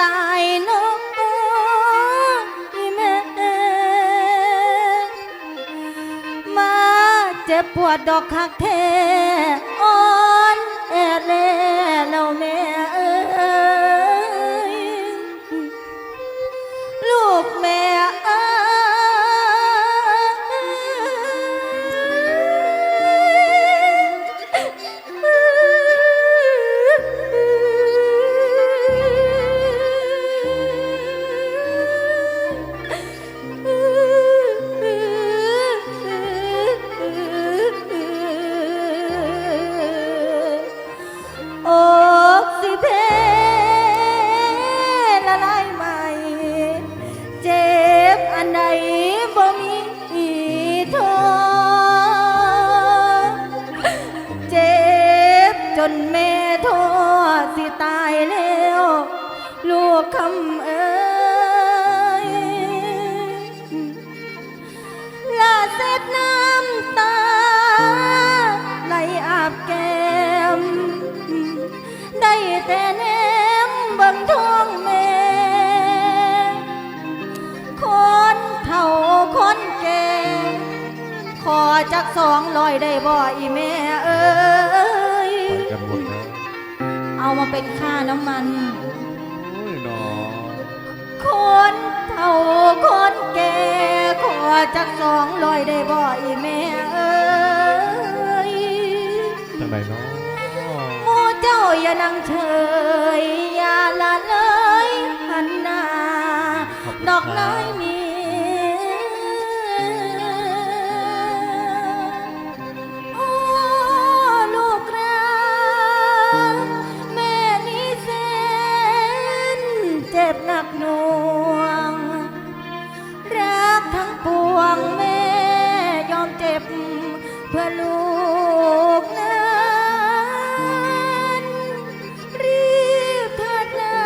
ตายน้องอีแม่ มาเจ็บปวดดอกคักเท ตายแล้ว ลูกคำเอ้ยลาเสร็จน้ำตา ไหลอาบแก้ม ได้แต่แนมบังท้องแม่คนเท่าคนแก่ ขอจักสองลอยได้บ่อีแม่เอ้ย เอามาเป็นค่าน้ำมัน โอ้ยหนอคนเท่าคนแก่ขอจักสองลอยได้บ่อีแม่เอ้ยทางไหนเนาะหมูเจ้าอย่านั่งเฉยอย่าละเลยหันหน้าดอกน้อยมี หน่วง รักทั้งปวงแม่ยอมเจ็บ เพื่อลูกนั้นรีบเถิดนะ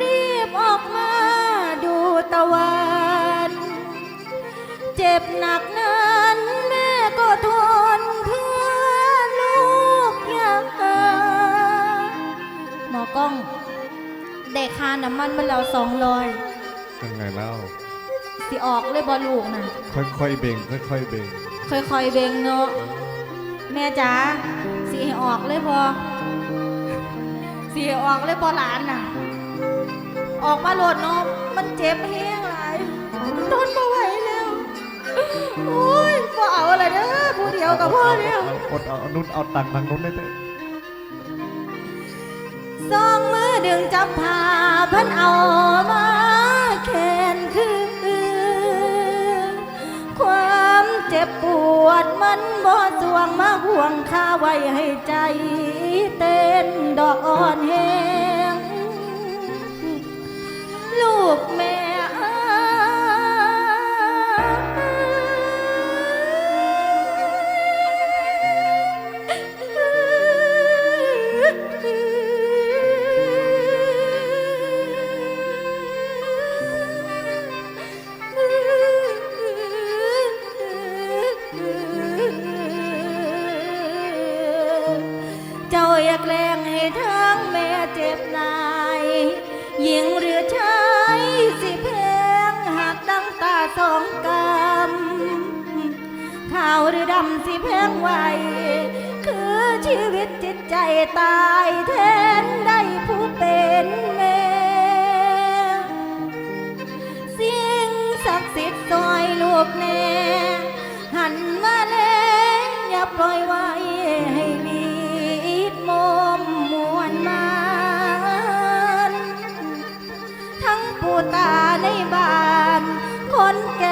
รีบออกมาดูตะวัน เจ็บหนักนั้นแม่ก็ทนเพื่อลูกย่างหมอกล้อง ได้ค่าน้ำมันมาแล้วสองร้อยยังไงเล่าสิออกเลยบอลูกนะค่อยๆเบ่งค่อยๆเบ่งค่อยๆเบ่งเนาะแม่จ๋าสิให้ออกเลยพอสิให้ออกเลยพอหลานน่ะ ออกมาโหลดเนาะมันเจ็บแห้งหลายทนไม่ไหวแล้วโอ้ยบ่เอาอะไรเด้อผู้เดียวกับพ่อเดียวเอาอดเอาเอานุ่นเอาตังค์ทางนู้นได้ไหม สองมือดึงจับผ้าพันเอามาแขนคือ ความเจ็บปวดมันบ่สวงมาห่วงข้าไว้ให้ใจ เต้นดอก อยแกล้งให้ทั้งแม่เจ็บนายหญิงหรือชายสิเพงหักดังตาสองกำขาวหรือดำสิแพงไวคือชีวิตจิตใจตายแท้ ทั้งปู่ตาในบ้าน คนแก่